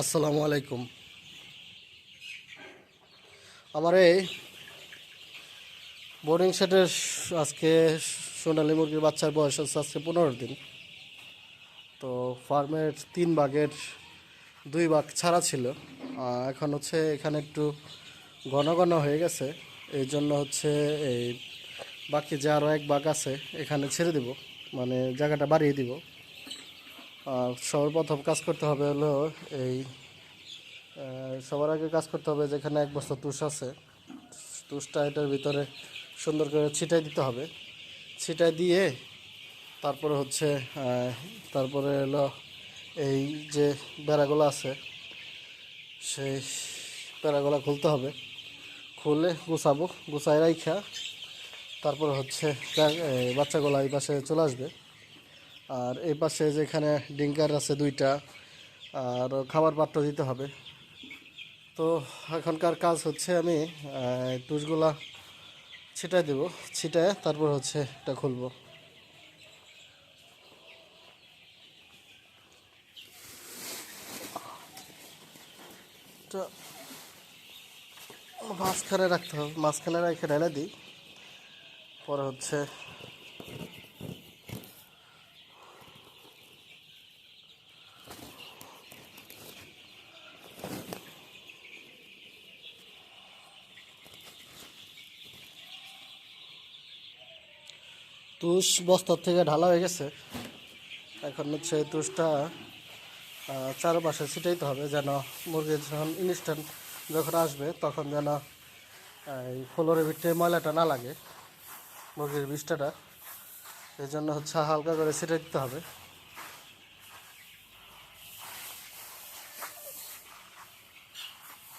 আসসালামু আলাইকুম। আমার এই বোর্ডিং সেটের আজকে সোনালী মুরগির বাচ্চার বয়স হচ্ছে আজকে পনেরো দিন। তো ফার্মের তিন ভাগের দুই ভাগ ছাড়া ছিল। এখন হচ্ছে এখানে একটু ঘন ঘন হয়ে গেছে। এই জন্য হচ্ছে এই বাকি যে আরও এক বাঘ আছে, এখানে ছেড়ে দিব। মানে জায়গাটা বাড়িয়ে দিব। সর্বপ্রথম কাজ করতে হবে হলো এই সবার আগে কাজ করতে হবে যেখানে এক বস্তা তুষ আছে। তুষটা এটার ভিতরে সুন্দর করে ছিটাই দিতে হবে। ছিটাই দিয়ে তারপরে হচ্ছে তারপরে হলো এই যে বেড়াগুলো আছে, সেই বেড়াগুলো খুলতে হবে। খুলে গুছাবো গুছাই রাইখা, তারপরে হচ্ছে বাচ্চাগুলো এই পাশে চলে আসবে। আর এই পাশে যেখানে ডিঙ্কার আছে দুইটা, আর খাবার পাত্র দিতে হবে। তো এখনকার কাজ হচ্ছে আমি তুষগুলা ছিটাই দেব। ছিটায় তারপর হচ্ছে এটা খুলবো। মাঝখানে রাখতে হবে, মাঝখানে রেখে ঢেলে দিই। পরে হচ্ছে তুষ বস্তার থেকে ঢালা হয়ে গেছে। এখন হচ্ছে তুষটা চারপাশে ছিটাইতে হবে যেন মুরগির যখন ইনস্ট্যান্ট যখন আসবে তখন যেন এই ফ্লোরের ভিতরে ময়লাটা না লাগে মুরগির বিষ্ঠাটা এই জন্য হচ্ছে হালকা করে ছিটাই দিতে হবে।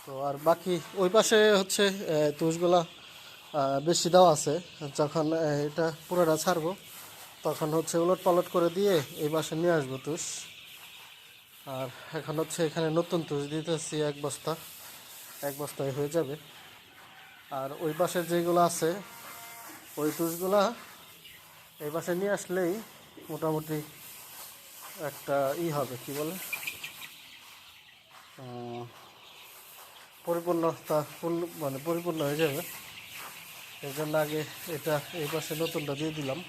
তো আর বাকি ওই পাশে হচ্ছে তুষগুলা বেশি দেওয়া আছে। যখন এটা পুরোটা ছাড়বো, তখন হচ্ছে উলট পালট করে দিয়ে এই পাশে নিয়ে আসব তুষ। আর এখন হচ্ছে এখানে নতুন তুষ দিতেছি এক বস্তা। এক বস্তায় হয়ে যাবে। আর ওই পাশের যেগুলো আছে, ওই তুষগুলা এই পাশে নিয়ে আসলেই মোটামুটি একটা ই হবে, কি বলে? পরিপূর্ণতা পূর্ণ মানে পরিপূর্ণ হয়ে যাবে। এই জন্য আগে এটা এই পাশে নতুনটা দিয়ে দিলাম।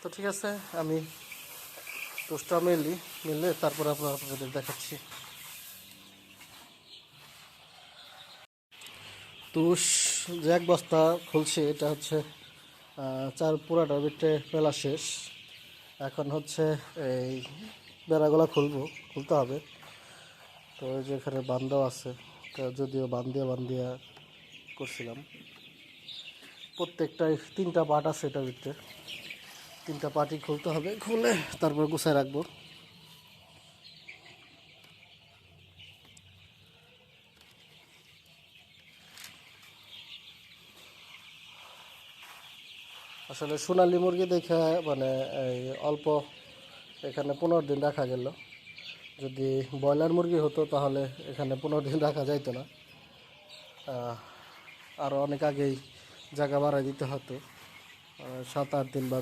তো ঠিক আছে, আমি টোস্টটা মেলি, মিলে তারপর আপনার আপনাদের দেখাচ্ছি। তুষ যে এক বস্তা খুলছি, এটা হচ্ছে চার পুরাটার ভিতরে পেলা শেষ। এখন হচ্ছে এই বেড়াগুলা খুলবো, খুলতে হবে। তো ওই যে এখানে আছে। যদিও বান্ধিয়া বান্ধিয়া করছিলাম। প্রত্যেকটাই তিনটা পার্ট আছে এটার ভিতরে। তিনটা পার্টি খুলতে হবে, খুলে তারপর গুছায় রাখব। আসলে সোনালী মুরগি দেখে মানে এই অল্প এখানে পনেরো দিন রাখা গেল। যদি ব্রয়লার মুরগি হতো তাহলে এখানে পনেরো দিন রাখা যাইতো না। আরও অনেক আগেই জায়গা বাড়াই দিতে হতো। সাত আট দিন বা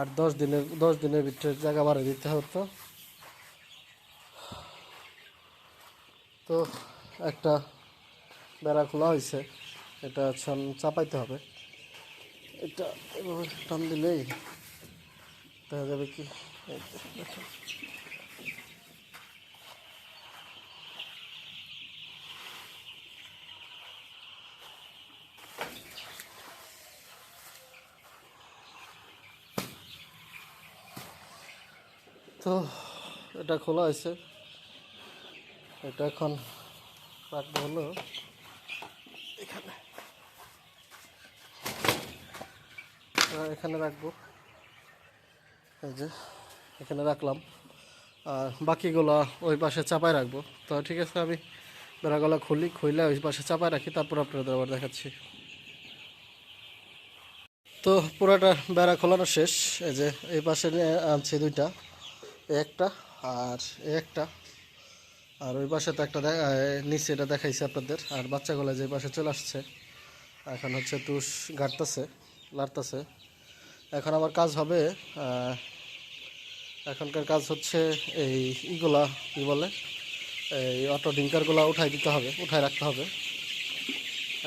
আট দশ দিনের দশ দিনের ভিতরে জায়গা বাড়াই দিতে হতো। তো একটা বেড়া খোলা হয়েছে, এটা চাপাইতে হবে। এটা এভাবে টান দিলেই দেখা যাবে কি? তো, এটা খোলা হয়েছে। এটা এখন রাখব হলো এখানে। এখানে রাখব। এই যে, এখানে রাখলাম। আর বাকিগুলো ওই পাশে চাপায় রাখব। তো ঠিক আছে, আমি বেড়াগুলো খুলি খুলে ওই পাশে চাপায় রাখি, তারপর আপনাদের আবার দেখাচ্ছি। তো পুরোটা বেড়া খোলানো শেষ। এই যে, এই পাশে আনছি দুইটা। একটা আর একটা। আর ওই পাশে তো একটা নিচে এটা দেখাইছে আপনাদের। আর বাচ্চাগুলো যে পাশে চলে আসছে, এখন হচ্ছে তুষ গাড়তেছে, লাড়তেছে। এখন আমার কাজ হবে এখনকার কাজ হচ্ছে এই ইগুলা, কী বলে? এই অটো ডিঙ্কারগুলো উঠাই দিতে হবে উঠায় রাখতে হবে।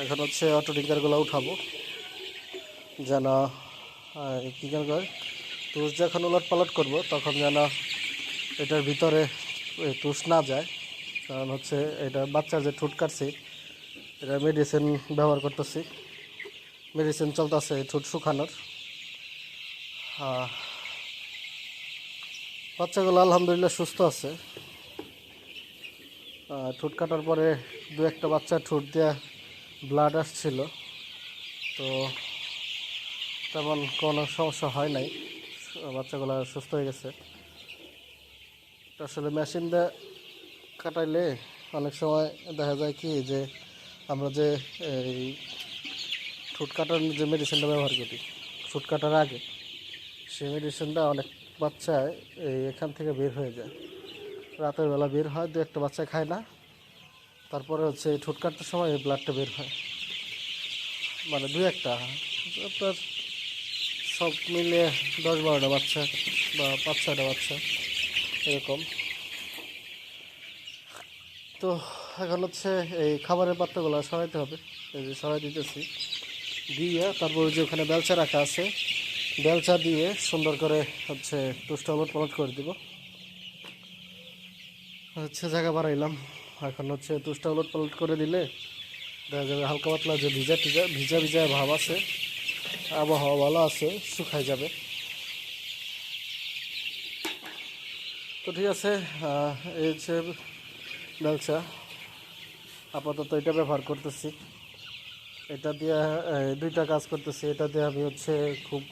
এখন হচ্ছে অটো ডিঙ্কারগুলো উঠাবো। যেন কী কয়? তুষ যখন উলট পালট করব, তখন যেন এটার ভিতরে তুষ না যায়। কারণ হচ্ছে এটা বাচ্চার যে ঠুট কাটছি এটা মেডিসিন ব্যবহার করতেছি। মেডিসিন চলতেছে ঠুট শুকানোর। বাচ্চাগুলো আলহামদুলিল্লাহ সুস্থ আছে। ঠুট কাটার পরে দু একটা বাচ্চা ঠুট দিয়ে ব্লাড আসছিল। তো তেমন কোনো সমস্যা হয় নাই। বাচ্চাগুলো সুস্থ হয়ে গেছে। আসলে মেশিন দিয়ে কাটাইলে অনেক সময় দেখা যায় কি যে আমরা যে এই ঠুট কাটার যে মেডিসিনটা ব্যবহার করি, ঠুট কাটার আগে, সেই মেডিসিনটা অনেক বাচ্চায় এই এখান থেকে বের হয়ে যায়। রাতের বেলা বের হয়, দু একটা বাচ্চা খায় না। তারপরে হচ্ছে ঠোঁট কাটতে সময় এই ব্লাডটা বের হয়। মানে দু একটা। আপনার সব মিলিয়ে দশ বারোটা বাচ্চা বা পাঁচ ছটা বাচ্চা, এরকম। তো এখন হচ্ছে এই খাবারের পাত্রগুলো সরাইতে হবে। এই যে সরাই দিতেছি। দিয়ে তারপর যে ওখানে বেলচা রাখা আছে, বেলচা দিয়ে সুন্দর করে হচ্ছে টুসটা উলট পালট করে দিব। হচ্ছে জায়গা বাড়াইলাম। এখন হচ্ছে তুষটা উলট পালট করে দিলে দেখা যাবে হালকা পাতলা যে ভিজা টিজা, ভিজা ভিজা ভাব আছে। আবহাওয়া ভালো আছে শুকাই যাবে। তো ঠিক আছে এই হচ্ছে বেলচা আপাতত এটা ব্যবহার করতেছি। এটা দিয়ে দুইটা কাজ করতেছি। এটা দিয়ে আমি হচ্ছে খুব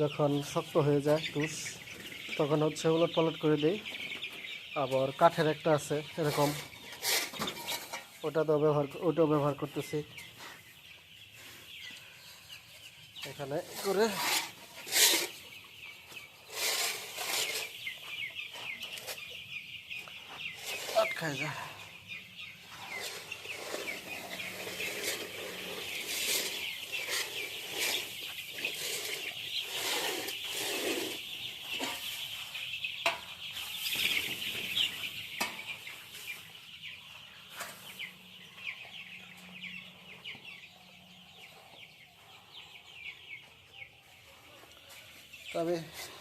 যখন শক্ত হয়ে যায় তুষ, তখন হচ্ছে উলট পালট করে দিই। আবার কাঠের একটা আছে, এরকম। ওটাতেও ব্যবহার, ওটাও ব্যবহার করতেছি। এখানে করে। আটকায় যায়। esta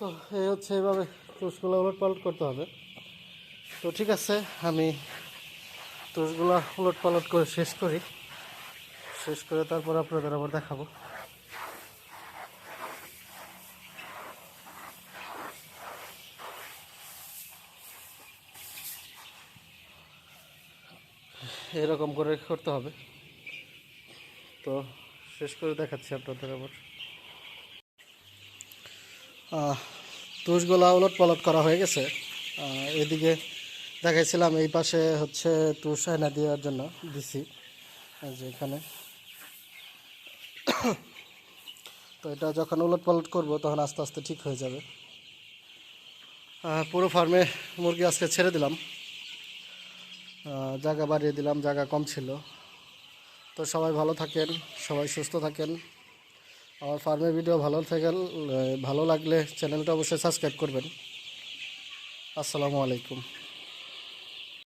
তো এই হচ্ছে এইভাবে তুষগুলো উলট পালট করতে হবে। তো ঠিক আছে, আমি তুষগুলো উলট পালট করে শেষ করি। শেষ করে তারপর আপনাদের আবার দেখাবো। এরকম করে করতে হবে। তো শেষ করে দেখাচ্ছি আপনাদের আবার। তুষগুলা উলট পালট করা হয়ে গেছে। এদিকে দেখাইছিলাম এই পাশে হচ্ছে তুষ আয়না দেওয়ার জন্য দিছি যে এখানে। তো এটা যখন উলট পালট করব তখন আস্তে আস্তে ঠিক হয়ে যাবে। পুরো ফার্মে মুরগি আজকে ছেড়ে দিলাম। জায়গা বাড়িয়ে দিলাম, জায়গা কম ছিল। তো সবাই ভালো থাকেন, সবাই সুস্থ থাকেন। আমার ফার্মের ভিডিও ভালো থেকে ভালো লাগলে চ্যানেলটা অবশ্যই সাবস্ক্রাইব করবেন। আসসালামু আলাইকুম।